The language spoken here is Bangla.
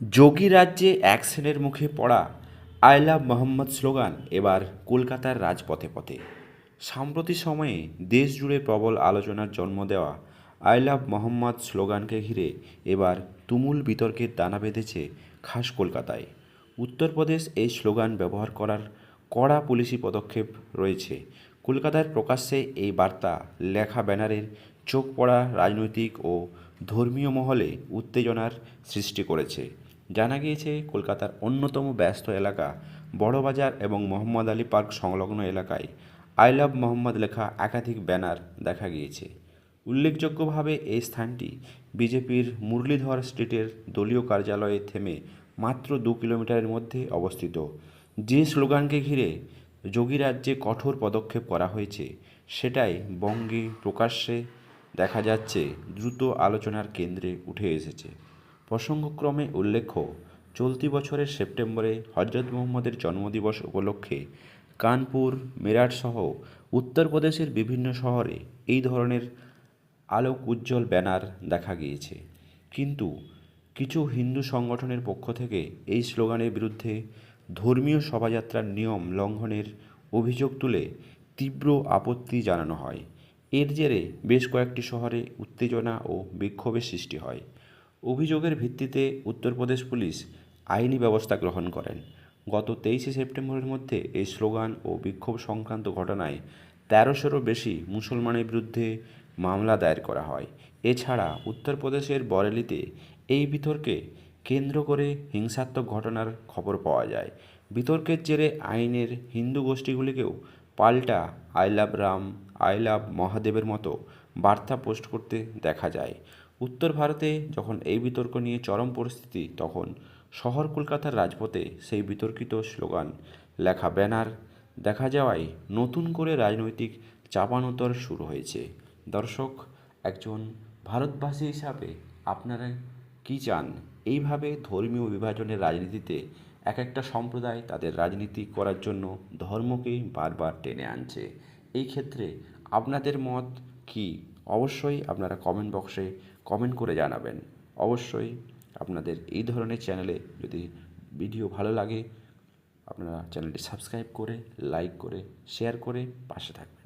যোগী রাজ্যে এক অ্যাকশনের মুখে পড়া আই লাভ মোহাম্মদ স্লোগান এবার কলকাতার রাজপথে পথে। সাম্প্রতিক সময়ে দেশ জুড়ে প্রবল আলোচনার জন্ম দেওয়া আই লাভ মোহাম্মদ স্লোগানকে ঘিরে এবার তুমুল বিতর্কের দানা বেঁধেছে খাস কলকাতায়। উত্তরপ্রদেশ এই স্লোগান ব্যবহার করার কড়া পুলিশি পদক্ষেপ রয়েছে। কলকাতার প্রকাশ্যে এই বার্তা লেখা ব্যানারের চোখ পড়া রাজনৈতিক ও ধর্মীয় মহলে উত্তেজনার সৃষ্টি করেছে। জানা গিয়েছে কলকাতার অন্যতম ব্যস্ত এলাকা বড়বাজার এবং মোহাম্মদ আলী পার্ক সংলগ্ন এলাকায় আই লাভ মোহাম্মদ লেখা একাধিক ব্যানার দেখা গিয়েছে। উল্লেখযোগ্যভাবে এই স্থানটি বিজেপির মুরলীধর স্ট্রিটের দলীয় কার্যালয়ে থেমে মাত্র দু কিলোমিটারের মধ্যে অবস্থিত। যে স্লোগানকে ঘিরে যোগী রাজ্যে কঠোর পদক্ষেপ করা হয়েছে, সেটাই বঙ্গে প্রকাশ্যে দেখা যাচ্ছে দ্রুত আলোচনার কেন্দ্রে উঠে এসেছে। প্রসঙ্গক্রমে উল্লেখ্য, চলতি বছরের সেপ্টেম্বরে হজরত মোহাম্মদের জন্মদিবস উপলক্ষে কানপুর মেরাঠ সহ উত্তরপ্রদেশের বিভিন্ন শহরে এই ধরনের আলোক উজ্জ্বল ব্যানার দেখা গিয়েছে। কিন্তু কিছু হিন্দু সংগঠনের পক্ষ থেকে এই স্লোগানের বিরুদ্ধে ধর্মীয় শোভাযাত্রার নিয়ম লঙ্ঘনের অভিযোগ তুলে তীব্র আপত্তি জানানো হয়। এর জেরে বেশ কয়েকটি শহরে উত্তেজনা ও বিক্ষোভের সৃষ্টি হয়। অভিযোগের ভিত্তিতে উত্তরপ্রদেশ পুলিশ আইনি ব্যবস্থা গ্রহণ করেন। গত তেইশে সেপ্টেম্বরের মধ্যে এই স্লোগান ও বিক্ষোভ সংক্রান্ত ঘটনায় তেরোশোরও বেশি মুসলমানের বিরুদ্ধে মামলা দায়ের করা হয়। এছাড়া উত্তরপ্রদেশের বরেলিতে এই বিতর্কে কেন্দ্র করে হিংসাত্মক ঘটনার খবর পাওয়া যায়। বিতর্কের জেরে আইনের হিন্দু গোষ্ঠীগুলিকেও পাল্টা I love Ram, I love মহাদেবের মতো বার্তা পোস্ট করতে দেখা যায়। উত্তর ভারতে যখন এই বিতর্ক নিয়ে চরম পরিস্থিতি, তখন শহর কলকাতার রাজপথে সেই বিতর্কিত স্লোগান, লেখা ব্যানার, দেখা যাওয়ায় নতুন করে রাজনৈতিক চাপানোতর শুরু হয়েছে। দর্শক, একজন ভারতবাসী হিসাবে আপনারা কি চান? এইভাবে ধর্মীয় বিভাজনের রাজনীতিতে এক একটা সম্প্রদায় তাদের রাজনীতি করার জন্য ধর্মকেই বারবার টেনে আনছে। এই ক্ষেত্রে আপনাদের মত কি? অবশ্যই আপনারা কমেন্ট বক্সে কমেন্ট করে জানাবেন। অবশ্যই আপনাদের এই ধরনের চ্যানেলে যদি ভিডিও ভালো লাগে, আপনারা চ্যানেলটি সাবস্ক্রাইব করে লাইক করে শেয়ার করে পাশে থাকবেন।